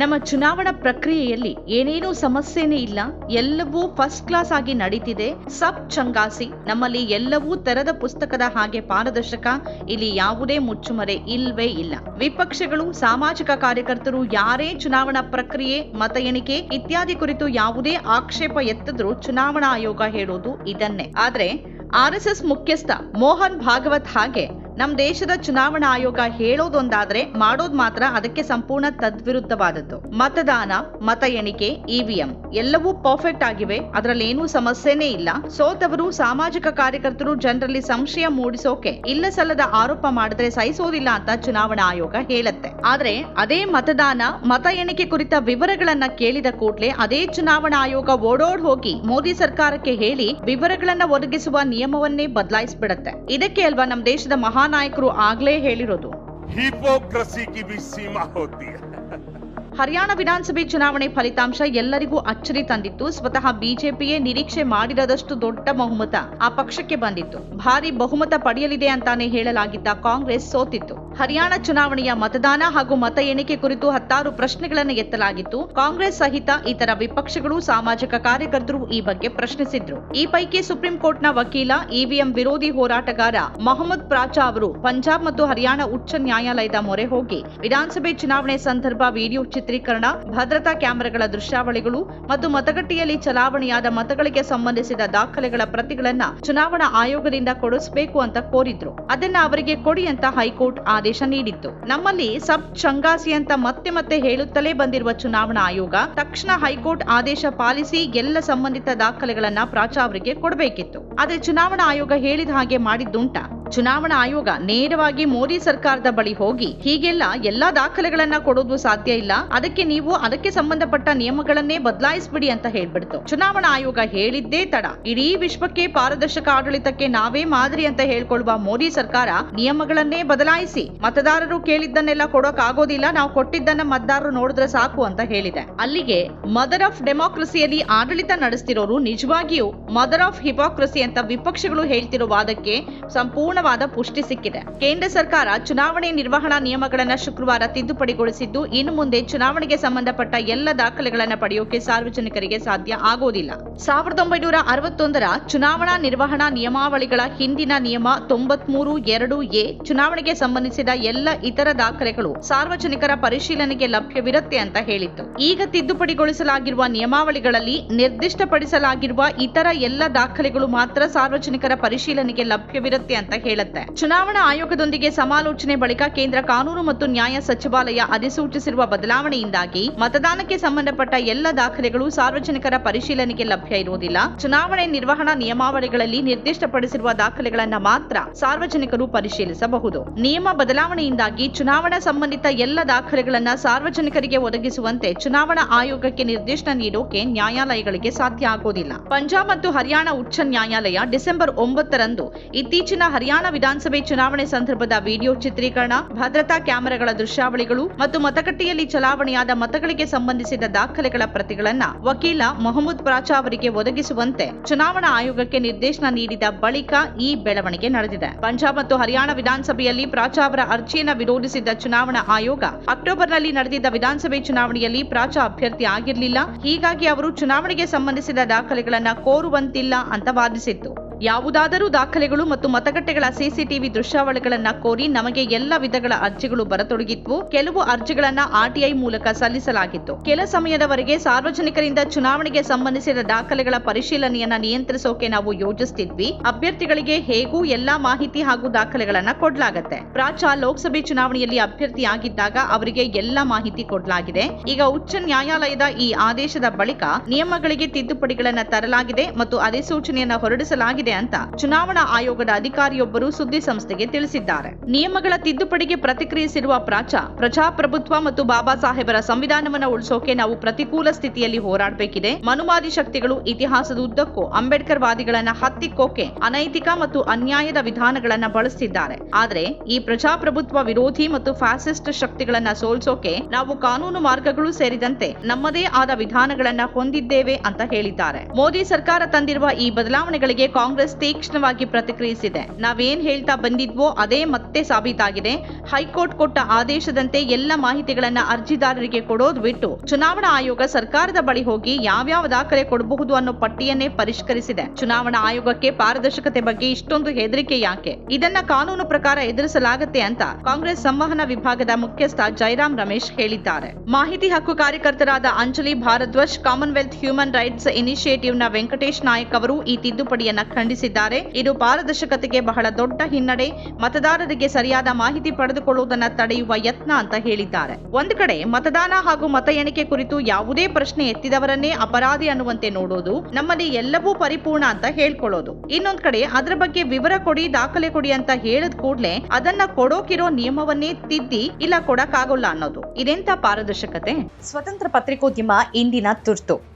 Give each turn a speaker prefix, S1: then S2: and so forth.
S1: ನಮ್ಮ ಚುನಾವಣಾ ಪ್ರಕ್ರಿಯೆಯಲ್ಲಿ ಏನೇನೂ ಸಮಸ್ಯೆನೇ ಇಲ್ಲ, ಎಲ್ಲವೂ ಫಸ್ಟ್ ಕ್ಲಾಸ್ ಆಗಿ ನಡೀತಿದೆ. ಸಬ್ ಚಂಗಾಸಿ, ನಮ್ಮಲ್ಲಿ ಎಲ್ಲವೂ ತೆರೆದ ಪುಸ್ತಕದ ಹಾಗೆ ಪಾರದರ್ಶಕ, ಇಲ್ಲಿ ಯಾವುದೇ ಮುಚ್ಚುಮರೆ ಇಲ್ವೇ ಇಲ್ಲ. ವಿಪಕ್ಷಗಳು, ಸಾಮಾಜಿಕ ಕಾರ್ಯಕರ್ತರು ಯಾರೇ ಚುನಾವಣಾ ಪ್ರಕ್ರಿಯೆ, ಮತ ಎಣಿಕೆ ಇತ್ಯಾದಿ ಕುರಿತು ಯಾವುದೇ ಆಕ್ಷೇಪ ಎತ್ತಿದ್ರೂ ಚುನಾವಣಾ ಆಯೋಗ ಹೇಳೋದು ಇದನ್ನೇ. ಆದ್ರೆ ಆರ್ಎಸ್ಎಸ್ ಮುಖ್ಯಸ್ಥ ಮೋಹನ್ ಭಾಗವತ್ ಹಾಗೆ ನಮ್ ದೇಶದ ಚುನಾವಣಾ ಆಯೋಗ ಹೇಳೋದೊಂದಾದ್ರೆ ಮಾಡೋದ್ ಮಾತ್ರ ಅದಕ್ಕೆ ಸಂಪೂರ್ಣ ತದ್ವಿರುದ್ಧವಾದದ್ದು. ಮತದಾನ, ಮತ ಎಣಿಕೆ, ಇವಿಎಂ ಎಲ್ಲವೂ ಪರ್ಫೆಕ್ಟ್ ಆಗಿವೆ. ಅದರಲ್ಲಿ ಏನೂ ಸಮಸ್ಯೆನೇ ಇಲ್ಲ. ಸೋತವರು ಸಾಮಾಜಿಕ ಕಾರ್ಯಕರ್ತರು ಜನರಲ್ಲಿ ಸಂಶಯ ಮೂಡಿಸೋಕೆ ಇಲ್ಲ ಸಲ್ಲದ ಆರೋಪ ಮಾಡಿದ್ರೆ ಸಹಿಸೋದಿಲ್ಲ ಅಂತ ಚುನಾವಣಾ ಆಯೋಗ ಹೇಳುತ್ತೆ. ಆದ್ರೆ ಅದೇ ಮತದಾನ, ಮತ ಎಣಿಕೆ ಕುರಿತ ವಿವರಗಳನ್ನ ಕೇಳಿದ ಕೂಡಲೇ ಅದೇ ಚುನಾವಣಾ ಆಯೋಗ ಓಡೋಡ್ ಹೋಗಿ ಮೋದಿ ಸರ್ಕಾರಕ್ಕೆ ಹೇಳಿ ವಿವರಗಳನ್ನ ಒದಗಿಸುವ ನಿಯಮವನ್ನೇ ಬದಲಾಯಿಸ್ಬಿಡತ್ತೆ. ಇದಕ್ಕೆ ಅಲ್ವಾ ನಮ್ಮ ದೇಶದ ಮಹಾನಾಯಕರು ಆಗ್ಲೇ ಹೇಳಿರೋದು.
S2: ಹಿಪೋಕ್ರಸಿ ಕಿ ಬಿ ಸೀಮಾ ಹೋತಿ
S1: ಹರಿಯಾಣ ವಿಧಾನಸಭೆ ಚುನಾವಣೆ ಫಲಿತಾಂಶ ಎಲ್ಲರಿಗೂ ಅಚ್ಚರಿ ತಂದಿತ್ತು. ಸ್ವತಃ ಬಿಜೆಪಿಯೇ ನಿರೀಕ್ಷೆ ಮಾಡಿರದಷ್ಟು ದೊಡ್ಡ ಬಹುಮತ ಆ ಪಕ್ಷಕ್ಕೆ ಬಂದಿತ್ತು. ಭಾರಿ ಬಹುಮತ ಪಡೆಯಲಿದೆ ಅಂತಾನೆ ಹೇಳಲಾಗಿದ್ದ ಕಾಂಗ್ರೆಸ್ ಸೋತಿತ್ತು. ಹರಿಯಾಣ ಚುನಾವಣೆಯ ಮತದಾನ ಹಾಗೂ ಮತ ಎಣಿಕೆ ಕುರಿತು ಹತ್ತಾರು ಪ್ರಶ್ನೆಗಳನ್ನು ಎತ್ತಲಾಗಿತ್ತು. ಕಾಂಗ್ರೆಸ್ ಸಹಿತ ಇತರ ವಿಪಕ್ಷಗಳು ಸಾಮಾಜಿಕ ಕಾರ್ಯಕರ್ತರು ಈ ಬಗ್ಗೆ ಪ್ರಶ್ನಿಸಿದ್ರು. ಈ ಪೈಕಿ ಸುಪ್ರೀಂ ಕೋರ್ಟ್ನ ವಕೀಲ, ಇವಿಎಂ ವಿರೋಧಿ ಹೋರಾಟಗಾರ ಮೊಹಮ್ಮದ್ ಪ್ರಾಚಾ ಅವರು ಪಂಜಾಬ್ ಮತ್ತು ಹರಿಯಾಣ ಉಚ್ಚ ನ್ಯಾಯಾಲಯದ ಮೊರೆ ಹೋಗಿ. ವಿಧಾನಸಭೆ ಚುನಾವಣೆ ಸಂದರ್ಭ ವಿಡಿಯೋ ಚಿತ್ರೀಕರಣ, ಭದ್ರತಾ ಕ್ಯಾಮೆರಾಗಳ ದೃಶ್ಯಾವಳಿಗಳು ಮತ್ತು ಮತಗಟ್ಟೆಯಲ್ಲಿ ಚಲಾವಣೆಯಾದ ಮತಗಳಿಗೆ ಸಂಬಂಧಿಸಿದ ದಾಖಲೆಗಳ ಪ್ರತಿಗಳನ್ನ ಚುನಾವಣಾ ಆಯೋಗದಿಂದ ಕೊಡಿಸಬೇಕು ಅಂತ ಕೋರಿದ್ರು. ಅದನ್ನ ಅವರಿಗೆ ಕೊಡಿ ಅಂತ ಹೈಕೋರ್ಟ್ ಆದೇಶ ನೀಡಿತ್ತು. ನಮ್ಮಲ್ಲಿ ಸಬ್ ಚಂಗಾಸಿ ಅಂತ ಮತ್ತೆ ಮತ್ತೆ ಹೇಳುತ್ತಲೇ ಬಂದಿರುವ ಚುನಾವಣಾ ಆಯೋಗ ತಕ್ಷಣ ಹೈಕೋರ್ಟ್ ಆದೇಶ ಪಾಲಿಸಿ ಎಲ್ಲ ಸಂಬಂಧಿತ ದಾಖಲೆಗಳನ್ನ ಪ್ರಾಚಾರ್ಯರಿಗೆ ಕೊಡಬೇಕಿತ್ತು. ಆದ್ರೆ ಚುನಾವಣಾ ಆಯೋಗ ಹೇಳಿದ ಹಾಗೆ ಮಾಡಿದ್ದುಂಟ. ಚುನಾವಣಾ ಆಯೋಗ ನೇರವಾಗಿ ಮೋದಿ ಸರ್ಕಾರದ ಬಳಿ ಹೋಗಿ ಹೀಗೆಲ್ಲ ಎಲ್ಲಾ ದಾಖಲೆಗಳನ್ನ ಕೊಡೋದು ಸಾಧ್ಯ ಇಲ್ಲ. ಅದಕ್ಕೆ ನೀವು ಅದಕ್ಕೆ ಸಂಬಂಧಪಟ್ಟ ನಿಯಮಗಳನ್ನೇ ಬದಲಾಯಿಸ್ಬಿಡಿ ಅಂತ ಹೇಳ್ಬಿಡ್ತು. ಚುನಾವಣಾ ಆಯೋಗ ಹೇಳಿದ್ದೇ ತಡ. ಇಡೀ ವಿಶ್ವಕ್ಕೆ ಪಾರದರ್ಶಕ ಆಡಳಿತಕ್ಕೆ ನಾವೇ ಮಾದರಿ ಅಂತ ಹೇಳ್ಕೊಳ್ಳುವ ಮೋದಿ ಸರ್ಕಾರ ನಿಯಮಗಳನ್ನೇ ಬದಲಾಯಿಸಿ ಮತದಾರರು ಕೇಳಿದ್ದನ್ನೆಲ್ಲ ಕೊಡೋಕ್ ಆಗೋದಿಲ್ಲ ನಾವು ಕೊಟ್ಟಿದ್ದನ್ನ ಮತದಾರರು ನೋಡಿದ್ರೆ ಸಾಕು ಅಂತ ಹೇಳಿದೆ. ಅಲ್ಲಿಗೆ ಮದರ್ ಆಫ್ ಡೆಮಾಕ್ರಸಿಯಲ್ಲಿ ಆಡಳಿತ ನಡೆಸ್ತಿರೋರು ನಿಜವಾಗಿಯೂ ಮದರ್ ಆಫ್ ಹಿಪಾಕ್ರಸಿ ಅಂತ ವಿಪಕ್ಷಗಳು ಹೇಳ್ತಿರೋ ವಾದಕ್ಕೆ ಸಂಪೂರ್ಣವಾದ ಪುಷ್ಟಿ ಸಿಕ್ಕಿದೆ. ಕೇಂದ್ರ ಸರ್ಕಾರ ಚುನಾವಣೆ ನಿರ್ವಹಣಾ ನಿಯಮಗಳನ್ನ ಶುಕ್ರವಾರ ತಿದ್ದುಪಡಿಗೊಳಿಸಿದ್ದು, ಇನ್ನು ಮುಂದೆ ಚುನಾವಣೆಗೆ ಸಂಬಂಧಪಟ್ಟ ಎಲ್ಲ ದಾಖಲೆಗಳನ್ನ ಪಡೆಯೋಕೆ ಸಾರ್ವಜನಿಕರಿಗೆ ಸಾಧ್ಯ ಆಗೋದಿಲ್ಲ. ಸಾವಿರದ ಒಂಬೈನೂರ ಅರವತ್ತೊಂದರ ಚುನಾವಣಾ ನಿರ್ವಹಣಾ ನಿಯಮಾವಳಿಗಳ ಹಿಂದಿನ ನಿಯಮ ತೊಂಬತ್ಮೂರು ಎರಡು ಎ ಚುನಾವಣೆಗೆ ಸಂಬಂಧಿಸಿದ ಎಲ್ಲ ಇತರ ದಾಖಲೆಗಳು ಸಾರ್ವಜನಿಕರ ಪರಿಶೀಲನೆಗೆ ಲಭ್ಯವಿರುತ್ತೆ ಅಂತ ಹೇಳಿತ್ತು. ಈಗ ತಿದ್ದುಪಡಿಗೊಳಿಸಲಾಗಿರುವ ನಿಯಮಾವಳಿಗಳಲ್ಲಿ ನಿರ್ದಿಷ್ಟಪಡಿಸಲಾಗಿರುವ ಇತರ ಎಲ್ಲ ದಾಖಲೆಗಳು ಮಾತ್ರ ಸಾರ್ವಜನಿಕರ ಪರಿಶೀಲನೆಗೆ ಲಭ್ಯವಿರುತ್ತೆ ಅಂತ ಹೇಳುತ್ತೆ ಚುನಾವಣಾ ಆಯೋಗದೊಂದಿಗೆ ಸಮಾಲೋಚನೆ ಬಳಿಕ ಕೇಂದ್ರ ಕಾನೂನು ಮತ್ತು ನ್ಯಾಯ ಸಚಿವಾಲಯ ಅಧಿಸೂಚಿಸಿರುವ ಬದಲಾವಣೆಯಿಂದಾಗಿ ಮತದಾನಕ್ಕೆ ಸಂಬಂಧಪಟ್ಟ ಎಲ್ಲ ದಾಖಲೆಗಳು ಸಾರ್ವಜನಿಕರ ಪರಿಶೀಲನೆಗೆ ಲಭ್ಯ ಇರುವುದಿಲ್ಲ. ಚುನಾವಣೆ ನಿರ್ವಹಣಾ ನಿಯಮಾವಳಿಗಳಲ್ಲಿ ನಿರ್ದಿಷ್ಟಪಡಿಸಿರುವ ದಾಖಲೆಗಳನ್ನು ಮಾತ್ರ ಸಾರ್ವಜನಿಕರು ಪರಿಶೀಲಿಸಬಹುದು. ನಿಯಮ ಬದಲಾವಣೆಯಿಂದಾಗಿ ಚುನಾವಣಾ ಸಂಬಂಧಿತ ಎಲ್ಲ ದಾಖಲೆಗಳನ್ನು ಸಾರ್ವಜನಿಕರಿಗೆ ಒದಗಿಸುವಂತೆ ಚುನಾವಣಾ ಆಯೋಗಕ್ಕೆ ನಿರ್ದೇಶನ ನೀಡೋಕೆ ನ್ಯಾಯಾಲಯಗಳಿಗೆ ಸಾಧ್ಯ ಆಗೋದಿಲ್ಲ. ಪಂಜಾಬ್ ಮತ್ತು ಹರಿಯಾಣ ಉಚ್ಚ ನ್ಯಾಯಾಲಯ ಡಿಸೆಂಬರ್ ಒಂಬತ್ತರಂದು ಇತ್ತೀಚಿನ ಹರಿಯಾಣ ವಿಧಾನಸಭೆ ಚುನಾವಣೆ ಸಂದರ್ಭದ ವಿಡಿಯೋ ಚಿತ್ರೀಕರಣ, ಭದ್ರತಾ ಕ್ಯಾಮೆರಾಗಳ ದೃಶ್ಯಾವಳಿಗಳು ಮತ್ತು ಮತಗಟ್ಟೆಯಲ್ಲಿ ಚಲಾವಣೆಯಾದ ಮತಗಳಿಗೆ ಸಂಬಂಧಿಸಿದ ದಾಖಲೆಗಳ ಪ್ರತಿಗಳನ್ನ ವಕೀಲ ಮೊಹಮ್ಮದ್ ಪ್ರಾಚಾ ಅವರಿಗೆ ಒದಗಿಸುವಂತೆ ಚುನಾವಣಾ ಆಯೋಗಕ್ಕೆ ನಿರ್ದೇಶನ ನೀಡಿದ ಬಳಿಕ ಈ ಬೆಳವಣಿಗೆ ನಡೆದಿದೆ. ಪಂಜಾಬ್ ಮತ್ತು ಹರಿಯಾಣ ವಿಧಾನಸಭೆಯಲ್ಲಿ ಪ್ರಾಚಾ ಅವರ ಅರ್ಜಿಯನ್ನ ವಿರೋಧಿಸಿದ್ದ ಚುನಾವಣಾ ಆಯೋಗ ಅಕ್ಟೋಬರ್ನಲ್ಲಿ ನಡೆದಿದ್ದ ವಿಧಾನಸಭೆ ಚುನಾವಣೆಯಲ್ಲಿ ಪ್ರಾಚಾ ಅಭ್ಯರ್ಥಿ ಆಗಿರಲಿಲ್ಲ. ಹೀಗಾಗಿ ಅವರು ಚುನಾವಣೆಗೆ ಸಂಬಂಧಿಸಿದ ದಾಖಲೆಗಳನ್ನ ಕೋರುವಂತಿಲ್ಲ ಅಂತ ವಾದಿಸಿತ್ತು. ಯಾವುದಾದರೂ ದಾಖಲೆಗಳು ಮತ್ತು ಮತಗಟ್ಟೆಗಳ ಸಿಸಿಟಿವಿ ದೃಶ್ಯಾವಳಿಗಳನ್ನ ಕೋರಿ ನಮಗೆ ಎಲ್ಲ ವಿಧಗಳ ಅರ್ಜಿಗಳು ಬರತೊಡಗಿದ್ವು. ಕೆಲವು ಅರ್ಜಿಗಳನ್ನ ಆರ್ಟಿಐ ಮೂಲಕ ಸಲ್ಲಿಸಲಾಗಿತ್ತು. ಕೆಲ ಸಮಯದವರೆಗೆ ಸಾರ್ವಜನಿಕರಿಂದ ಚುನಾವಣೆಗೆ ಸಂಬಂಧಿಸಿದ ದಾಖಲೆಗಳ ಪರಿಶೀಲನೆಯನ್ನ ನಿಯಂತ್ರಿಸೋಕೆ ನಾವು ಯೋಜಿಸ್ತಿದ್ವಿ. ಅಭ್ಯರ್ಥಿಗಳಿಗೆ ಹೇಗೂ ಎಲ್ಲಾ ಮಾಹಿತಿ ಹಾಗೂ ದಾಖಲೆಗಳನ್ನ ಕೊಡ್ಲಾಗತ್ತೆ. ಪ್ರಾಚಾ ಲೋಕಸಭೆ ಚುನಾವಣೆಯಲ್ಲಿ ಅಭ್ಯರ್ಥಿಯಾಗಿದ್ದಾಗ ಅವರಿಗೆ ಎಲ್ಲಾ ಮಾಹಿತಿ ಕೊಡ್ಲಾಗಿದೆ. ಈಗ ಉಚ್ಚ ನ್ಯಾಯಾಲಯದ ಈ ಆದೇಶದ ಬಳಿಕ ನಿಯಮಗಳಿಗೆ ತಿದ್ದುಪಡಿಗಳನ್ನ ತರಲಾಗಿದೆ ಮತ್ತು ಅಧಿಸೂಚನೆಯನ್ನ ಹೊರಡಿಸಲಾಗಿದೆ. ಅಂತ ಚುನಾವಣಾ ಆಯೋಗದ ಅಧಿಕಾರಿಯೊಬ್ಬರು ಸುದ್ದಿ ಸಂಸ್ಥೆಗೆ ತಿಳಿಸಿದ್ದಾರೆ. ನಿಯಮಗಳ ತಿದ್ದುಪಡಿಗೆ ಪ್ರತಿಕ್ರಿಯಿಸಿರುವ ಪ್ರಾಚ, ಪ್ರಜಾಪ್ರಭುತ್ವ ಮತ್ತು ಬಾಬಾ ಸಾಹೇಬರ ಸಂವಿಧಾನವನ್ನು ಉಳಿಸೋಕೆ ನಾವು ಪ್ರತಿಕೂಲ ಸ್ಥಿತಿಯಲ್ಲಿ ಹೋರಾಡಬೇಕಿದೆ. ಮನುವಾದಿ ಶಕ್ತಿಗಳು ಇತಿಹಾಸದ ಉದ್ದಕ್ಕೂ ಅಂಬೇಡ್ಕರ್ ವಾದಿಗಳನ್ನ ಹತ್ತಿಕ್ಕೋಕೆ ಅನೈತಿಕ ಮತ್ತು ಅನ್ಯಾಯದ ವಿಧಾನಗಳನ್ನ ಬಳಸ್ತಿದ್ದಾರೆ. ಆದರೆ ಈ ಪ್ರಜಾಪ್ರಭುತ್ವ ವಿರೋಧಿ ಮತ್ತು ಫ್ಯಾಸಿಸ್ಟ್ ಶಕ್ತಿಗಳನ್ನ ಸೋಲ್ಸೋಕೆ ನಾವು ಕಾನೂನು ಮಾರ್ಗಗಳು ಸೇರಿದಂತೆ ನಮ್ಮದೇ ಆದ ವಿಧಾನಗಳನ್ನ ಹೊಂದಿದ್ದೇವೆ ಅಂತ ಹೇಳಿದ್ದಾರೆ. ಮೋದಿ ಸರ್ಕಾರ ತಂದಿರುವ ಈ ಬದಲಾವಣೆಗಳಿಗೆ ಕಾಂಗ್ರೆಸ್ ಕಾಂಗ್ರೆಸ್ ತೀಕ್ಷ್ಣವಾಗಿ ಪ್ರತಿಕ್ರಿಯಿಸಿದೆ. ನಾವೇನ್ ಹೇಳ್ತಾ ಬಂದಿದ್ವೋ ಅದೇ ಮತ್ತೆ ಸಾಬೀತಾಗಿದೆ. ಹೈಕೋರ್ಟ್ ಕೊಟ್ಟ ಆದೇಶದಂತೆ ಎಲ್ಲ ಮಾಹಿತಿಗಳನ್ನ ಅರ್ಜಿದಾರರಿಗೆ ಕೊಡೋದು ಬಿಟ್ಟು ಚುನಾವಣಾ ಆಯೋಗ ಸರ್ಕಾರದ ಬಳಿ ಹೋಗಿ ಯಾವ್ಯಾವ ದಾಖಲೆ ಕೊಡಬಹುದು ಅನ್ನೋ ಪಟ್ಟಿಯನ್ನೇ ಪರಿಷ್ಕರಿಸಿದೆ. ಚುನಾವಣಾ ಆಯೋಗಕ್ಕೆ ಪಾರದರ್ಶಕತೆ ಬಗ್ಗೆ ಇಷ್ಟೊಂದು ಹೆದರಿಕೆ ಯಾಕೆ? ಇದನ್ನ ಕಾನೂನು ಪ್ರಕಾರ ಎದುರಿಸಲಾಗತ್ತೆ ಅಂತ ಕಾಂಗ್ರೆಸ್ ಸಂವಹನ ವಿಭಾಗದ ಮುಖ್ಯಸ್ಥ ಜೈರಾಮ್ ರಮೇಶ್ ಹೇಳಿದ್ದಾರೆ. ಮಾಹಿತಿ ಹಕ್ಕು ಕಾರ್ಯಕರ್ತರಾದ Anjali Bharadwaj, commonwealth human rights ಇನಿಷಿಯೇಟಿವ್ನ Venkatesh Nayak ಅವರು ಈ ತಿದ್ದುಪಡಿಯನ್ನ ಖಂಡಿಸಿದ್ದಾರೆ. ಇದು ಪಾರದರ್ಶಕತೆಗೆ ಬಹಳ ದೊಡ್ಡ ಹಿನ್ನಡೆ. ಮತದಾರರಿಗೆ ಸರಿಯಾದ ಮಾಹಿತಿ ಪಡೆದುಕೊಳ್ಳುವುದನ್ನ ತಡೆಯುವ ಯತ್ನ ಅಂತ ಹೇಳಿದ್ದಾರೆ. ಒಂದು ಕಡೆ ಮತದಾನ ಹಾಗೂ ಮತ ಎಣಿಕೆ ಕುರಿತು ಯಾವುದೇ ಪ್ರಶ್ನೆ ಎತ್ತಿದವರನ್ನೇ ಅಪರಾಧಿ ಅನ್ನುವಂತೆ ನೋಡೋದು, ನಮ್ಮಲ್ಲಿ ಎಲ್ಲವೂ ಪರಿಪೂರ್ಣ ಅಂತ ಹೇಳ್ಕೊಳ್ಳೋದು. ಇನ್ನೊಂದ್ ಕಡೆ ಅದರ ಬಗ್ಗೆ ವಿವರ ಕೊಡಿ, ದಾಖಲೆ ಕೊಡಿ ಅಂತ ಹೇಳದ್ ಕೂಡಲೇ ಅದನ್ನ ಕೊಡೋಕಿರೋ ನಿಯಮವನ್ನೇ ತಿದ್ದಿ, ಇಲ್ಲ ಕೊಡಕ್ಕಾಗೋಲ್ಲ ಅನ್ನೋದು. ಇದೆಂತ ಪಾರದರ್ಶಕತೆ?
S3: ಸ್ವತಂತ್ರ ಪತ್ರಿಕೋದ್ಯಮ ಇಂದಿನ ತುರ್ತು.